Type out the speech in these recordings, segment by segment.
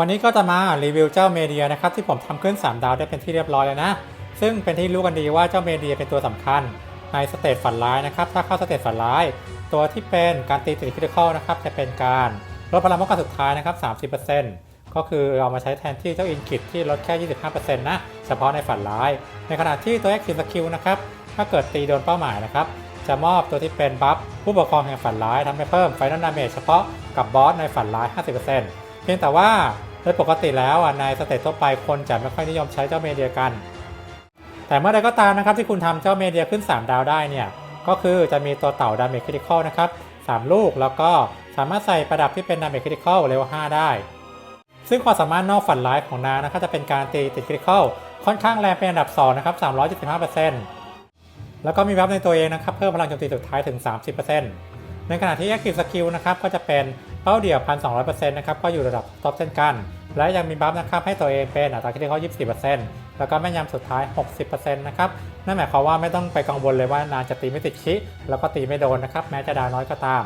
วันนี้ก็จะมารีวิวเจ้าเมเดียนะครับที่ผมทำขึ้น 3 ดาวได้เป็นที่เรียบร้อยแล้วนะ ซึ่งเป็นที่รู้กันดีว่าเจ้าเมเดียเป็นตัวสำคัญในสเตจฝันร้ายนะครับถ้าเข้าสเตจฝันร้าย ตัวที่เป็นการตีติดคริติคอลนะครับจะเป็นการลดพลังป้องกันสุดท้ายนะครับ 30%ก็คือเอามาใช้แทนที่เจ้าอินคิดที่ลดแค่ 25%นะเฉพาะในฝันร้าย ในขณะที่ตัว Active Skill นะครับถ้าเกิดตีโดนเป้าหมายนะครับจะมอบตัวที่เป็นบัฟผู้ปกครองแห่งฝันร้ายทำให้เพิ่มไฟนอลดาเมจเฉพาะกับบอสในฝันร้าย 50% พียงแต่ว่าโดยปกติแล้วในสเตจทั่วไปคนจะไม่ค่อยนิยมใช้เจ้าเมเดียกัน แต่เมื่อใดก็ตามนะครับที่คุณทำเจ้าเมเดียขึ้น 3 ดาวได้เนี่ยก็คือจะมีตัวเต่าดาเมจคริติคอลนะครับ3ลูกแล้วก็สามารถใส่ประดับที่เป็นดาเมจคริติคอลเลเวล5ได้ ซึ่งความสามารถนอกฝันร้ายของนางนะครับจะเป็นการตีติดคริติคอลค่อนข้างแรงเป็นอันดับ2นะครับ375%แล้วก็มีบัฟในตัวเองนะครับเพิ่มพลังโจมตีสุดท้ายถึง 30% ในขณะที่ Active Skill นะครับก็จะเป็นเป้าเดี่ยว 1,200%นะครับก็อยู่ระดับท็อปเช่นกัน และยังมีบัฟนะครับให้ตัวเองเป็นอัตราคริติคอล24%แล้วก็แม่นยำสุดท้าย 60%นะครับนั่นหมายความว่าไม่ต้องไปกังวลเลยว่านานจะตีไม่ติดชิ แล้วก็ตีไม่โดนนะครับแม้จะดาวน้อยก็ตาม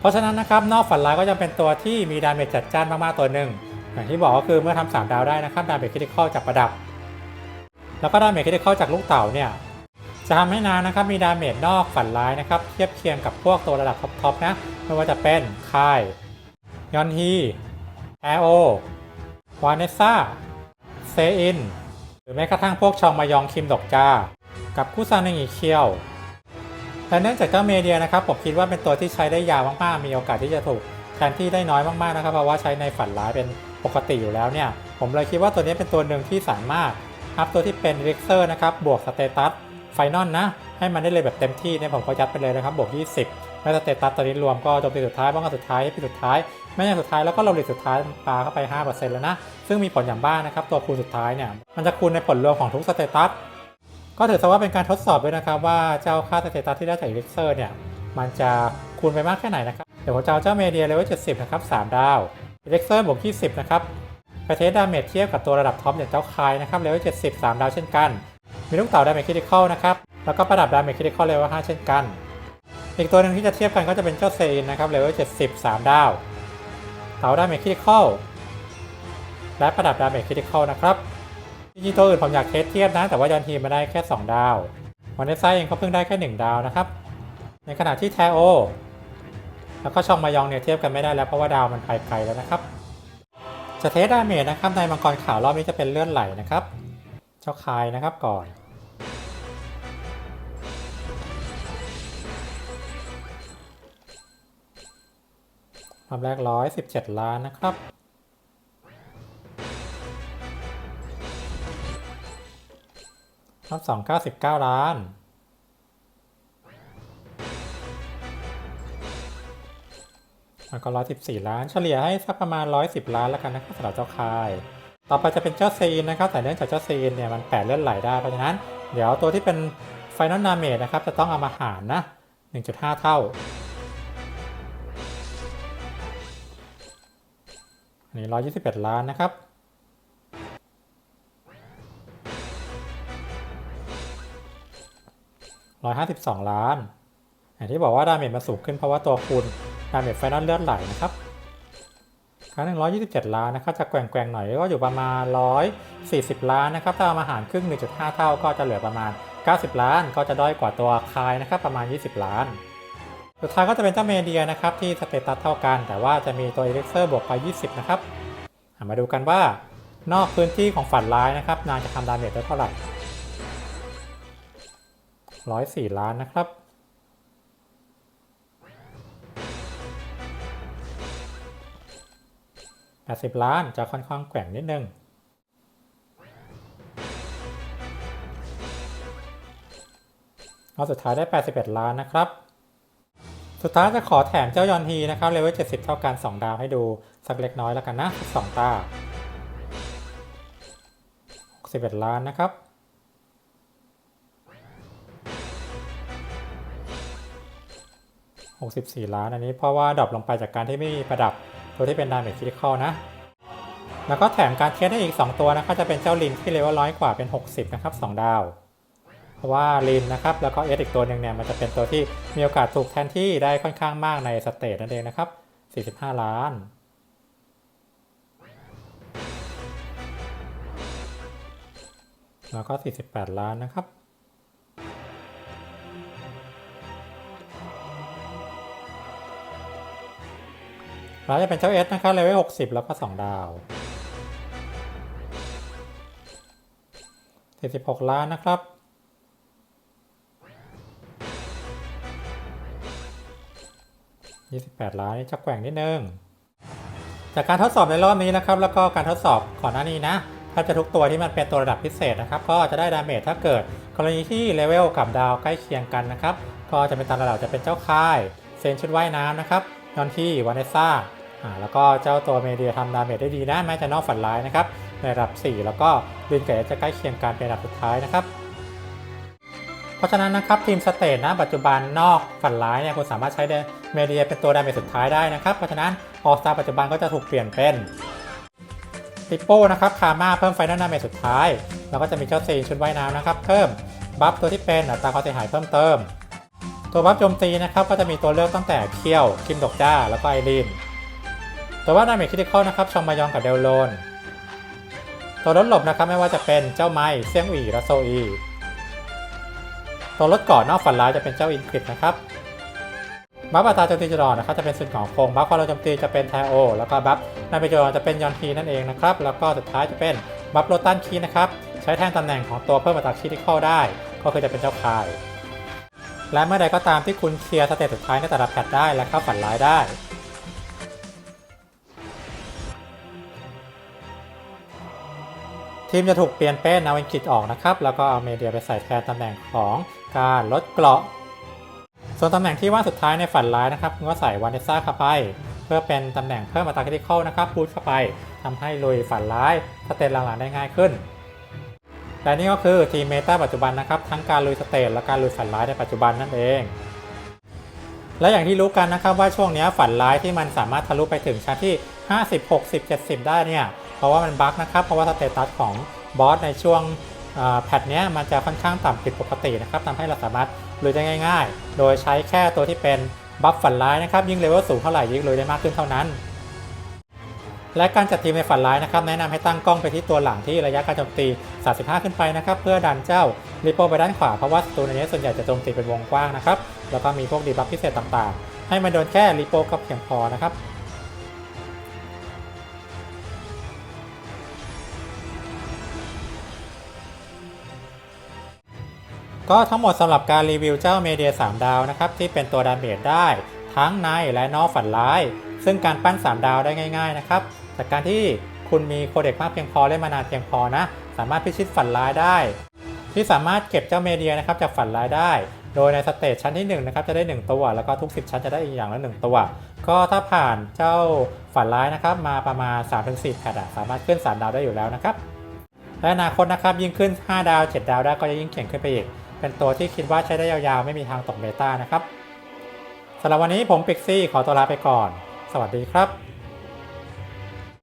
เพราะฉะนั้นนะครับนอกฝันร้ายก็จะเป็นตัวที่มีดาเมจจัดจ้านมากๆตัวหนึ่งอย่างที่บอกก็คือเมื่อทำสามดาวได้นะครับดาเมจคริติคอลจากประดับ แล้วก็ดาเมจคริติคอลจากลูกเต่าเนี่ย จะทำให้นานนะครับมีดาเมจนอกฝันร้ายนะครับเทียบเคียงกับพวกตัวระดับท็อปๆนะไม่ว่าจะเป็นคายยอนฮีแอโอวาเนซ่าเซอิน หรือแม้กระทั่งพวกชองมายองคิมดอกจา กับคู่ซานงอีเคียวและเนื่องจากเจ้าเมเดียนะครับผมคิดว่าเป็นตัวที่ใช้ได้ยาวมากๆ มีโอกาสที่จะถูกแทนที่ได้น้อยมากๆนะครับ เพราะว่าใช้ในฝันร้ายเป็นปกติอยู่แล้วเนี่ย ผมเลยคิดว่าตัวนี้เป็นตัวหนึ่งที่สามารถอัพตัวที่เป็นเร็กเซอร์นะครับบวกสเตตัส ไฟนอลนะ ให้มันได้เลยแบบเต็มที่เนี่ยผมก็ยัดไปเลยนะครับบวก 20 และสเตตัสตัวนี้รวมก็จมตีสุดท้ายป้องกันสุดท้ายให้ปีสุดท้ายแม่ยังสุดท้ายแล้วก็โรลิสุดท้ายปาเข้าไป 5%แล้วนะ ซึ่งมีผลอย่างบ้างนะครับ ตัวคูณสุดท้ายเนี่ยมันจะคูณในผลรวมของทุกสเตตัสก็ถือซะว่าเป็นการทดสอบด้วยนะครับว่าเจ้าค่าสเตตัสที่ได้จากอิเล็กเซอร์เนี่ยมันจะคูณไปมากแค่ไหนนะครับเดี๋ยวผมจะเอาเจ้าเมเดียเลเวล70 นะครับ 3 ดาวอิเล็กเซอร์บวก 20 นะครับไปเทสดาเมจเทียบกับตัวระดับท็อปอย่างเจ้าคายนะครับเลเวล70 3 ดาวเช่นกัน มีลูกเต่าดาเมจคริติคอลนะครับ แล้วก็ประดับดาเมจคริติคอลเลเวล5เช่นกัน อีกตัวหนึ่งที่จะเทียบกันก็จะเป็นเจ้าเซนนะครับเลเวล70 3 ดาว เต่าดาเมจคริติคอลและประดับดาเมจคริติคอลนะครับจริงๆตัวอื่นผมอยากเทสเทียบนะ แต่ว่ายอนทีมาได้แค่ 2 ดาววันในไซเองก็เพิ่งได้แค่ 1 ดาวนะครับ ในขณะที่แทโอแล้วก็ช่องมายองเนี่ยเทียบกันไม่ได้แล้วเพราะว่าดาวมันไปไกลแล้วนะครับจะเทสดาเมจนะครับในมังกรขาวรอบนี้จะเป็นเลื่อนไหลนะครับ เจ้าคายนะครับก่อน รอบแรกร้อยสิบเจ็ดล้านนะครับ รอบสองเก้าสิบเก้าล้าน แล้วก็ร้อยสิบสี่ล้าน เฉลี่ยให้สักประมาณร้อยสิบล้านแล้วกันนะครับสำหรับเจ้าคาย ต่อไปจะเป็นเจ้าซีนนะครับ แต่เนื่องจากเจ้าซีนเนี่ยมันแปดเลื่อนไหลได้ เพราะฉะนั้น เดี๋ยวตัวที่เป็นไฟนอลนาเมจนะครับจะต้องเอามาหารนะ 1.5 เท่า อันนี้121ล้านนะครับ152ล้าน อย่างที่บอกว่าดาเมจมันสูงขึ้นเพราะว่าตัวคูณดาเมจไฟนอลเลือดไหลนะครับครั้งหนึ่ง127ล้านนะครับ จะแกว่งๆหน่อยก็อยู่ประมาณ140ล้านนะครับ ถ้าเอามาหารครึ่ง1.5เท่าก็จะเหลือประมาณ90ล้าน ก็จะด้อยกว่าตัวคายนะครับ ประมาณ20ล้าน สุดท้ายก็จะเป็นเจ้าเมเดียนะครับที่สเตตัสเท่ากัน แต่ว่าจะมีตัวเอเล็กเซอร์บวกไป 20 นะครับมาดูกันว่านอกพื้นที่ของฝันร้ายนะครับ นางจะทำดาเมจได้เท่าไหร่104ล้านนะครับ 80 ล้านจะค่อนข้างแกว่งนิดนึง เอาสุดท้ายได้ 81 ล้านนะครับ สุดท้ายจะขอแถมเจ้ายอนฮีนะครับเลเวล70 เท่ากัน 2 ดาวให้ดูสักเล็กน้อยแล้วกันนะ 2 ตา61ล้านนะครับ 64 ล้านอันนี้เพราะว่าดรอปลงไปจากการที่ไม่มีประดับตัวที่เป็นดาเมจคริติคอลนะ แล้วก็แถมการเทสได้อีก 2 ตัวนะครับจะเป็นเจ้าลินที่เลเวลร้อยกว่าเป็น 60 นะครับ 2 ดาว ว่าลินนะครับแล้วก็เอสอีกตัวหนึ่งเนี่ยมันจะเป็นตัวที่มีโอกาสถูกแทนที่ได้ค่อนข้างมากในสเตจนั่นเองนะครับ 45 ล้านแล้วก็ 48 ล้านนะครับ เราจะเป็นเจ้าเอสนะครับเลเวล60 แล้วก็ 2 ดาว 46 ล้านนะครับ 28 ล้านนี่จะแกว่งนิดนึง จากการทดสอบในรอบนี้นะครับ แล้วก็การทดสอบก่อนหน้านี้นะแทบจะทุกตัวที่มันเป็นตัวระดับพิเศษนะครับ ก็จะได้ดาเมจถ้าเกิด กรณีที่เลเวลกับดาวใกล้เคียงกันนะครับ ก็จะเป็นตามระดับจะเป็นเจ้าค่าย เซนชุดว่ายน้ำนะครับยอนที่วานเนซ่าอ่าแล้วก็เจ้าตัวเมเดียทำดาเมจได้ดีนะแม้จะนอกฝันร้ายนะครับในระดับ 4 แล้วก็ลินเอสจะใกล้เคียงกันเป็นระดับสุดท้ายนะครับ เพราะฉะนั้นนะครับทีมสเตทนะปัจจุบันนอกฝันร้ายเนี่ยคุณสามารถใช้เมเดียเป็นตัวดาเมจสุดท้ายได้นะครับ เพราะฉะนั้นออสตาปัจจุบันก็จะถูกเปลี่ยนเป็นปิโป้นะครับคาม่าเพิ่มไฟนอลดาเมจสุดท้าย แล้วก็จะมีเจ้าซีนชุดว่ายน้ำนะครับ เพิ่มบัฟตัวที่เป็นอัตราความเสียหายเพิ่มเติม ตัวบัฟโจมตีนะครับก็จะมีตัวเลือกตั้งแต่เคียวคิมดกจ้าแล้วก็ไอรีนตัวบัฟดาเมจคริติคอลนะครับชองมายองกับเดลโลนตัวลดหลบนะครับไม่ว่าจะเป็นเจ้าไม้เซียงหวีและโซอี ตัวรถก่อนนอกฝันร้ายจะเป็นเจ้าอินคริปนะครับบัฟอัตราโจมตีจรอนะครับจะเป็นส่วนของโครงบัฟความเร็วโจมตีจะเป็นไทโอแล้วก็บัฟนาเปจรจะเป็นยอนทีนั่นเองนะครับแล้วก็สุดท้ายจะเป็นบัฟโรตันคีนะครับใช้แทนตำแหน่งของตัวเพิ่มอัตราคีที่เข้าได้ ก็คือจะเป็นเจ้าคาย และเมื่อใดก็ตามที่คุณเคลียร์สเตจสุดท้ายในแต่ละแพทได้และเข้าฝันร้ายได้ ทีมจะถูกเปลี่ยนเป็นเอาเอนกิตออกนะครับ แล้วก็เอาเมเดียไปใส่แทนตำแหน่งของการลดเกราะ ส่วนตำแหน่งที่ว่างสุดท้ายในฝันร้ายนะครับคุณก็ใส่วานเนซ่าเข้าไป เพื่อเป็นตำแหน่งเพิ่มอัตราคริติคอลนะครับพูดเข้าไปทำให้ลุยฝันร้ายสเตจหลังๆได้ง่ายขึ้นและนี่ก็คือทีมเมตาปัจจุบันนะครับ ทั้งการลุยสเตจและการลุยฝันร้ายในปัจจุบันนั่นเอง และอย่างที่รู้กันนะครับว่าช่วงนี้ฝันร้ายที่มันสามารถทะลุไปถึงชั้นที่ 50 60 70 ได้เนี่ย เพราะว่ามันบั๊กนะครับ เพราะว่าสเตตัสของบอสในช่วงแพทเนี้ยมันจะค่อนข้างต่ำผิดปกตินะครับทำให้เราสามารถลุยได้ง่าย ๆ โดยใช้แค่ตัวที่เป็นบัฟฝันร้ายนะครับ ยิ่งเลเวลสูงเท่าไหร่ยิ่งลุยได้มากขึ้นเท่านั้น และการจัดทีมในฝันร้ายนะครับ แนะนำให้ตั้งกล้องไปที่ตัวหลังที่ระยะการโจมตี 35 ขึ้นไปนะครับ เพื่อดันเจ้าริโปไปด้านขวา เพราะว่าศัตรูในนี้ส่วนใหญ่จะโจมตีเป็นวงกว้างนะครับ แล้วก็มีพวกดีบัฟพิเศษต่างๆ ให้มันโดนแค่ริโปก็เพียงพอนะครับ ก็ทั้งหมดสำหรับการรีวิวเจ้าเมเดีย3ดาวนะครับที่เป็นตัวดาเมจได้ทั้งในและนอกฝันร้าย ซึ่งการปั้น 3 ดาวได้ง่ายๆนะครับจากการที่คุณมีโคเด็กมากเพียงพอเล่นมานานเพียงพอนะ สามารถพิชิตฝันร้ายได้ ที่สามารถเก็บเจ้าเมเดียนะครับจากฝันร้ายได้ โดยในสเตจชั้นที่1นะครับจะได้ 1 ตัวแล้วก็ทุก 10 ชั้นจะได้อีกอย่างละ 1 ตัว ก็ถ้าผ่านเจ้าฝันร้ายนะครับมาประมาณ 3-4แพทอะสามารถขึ้น 3 ดาวได้อยู่แล้วนะครับและอนาคตนะครับยิ่งขึ้น 5 ดาว 7 ดาวได้ก็จะยิ่งเก่งขึ้นไปอีก เป็นตัวที่คิดว่าใช้ได้ยาวๆ ไม่มีทางตกเบต้านะครับสำหรับวันนี้ผมปิกซี่ขอตัวลาไปก่อน สวัสดีครับ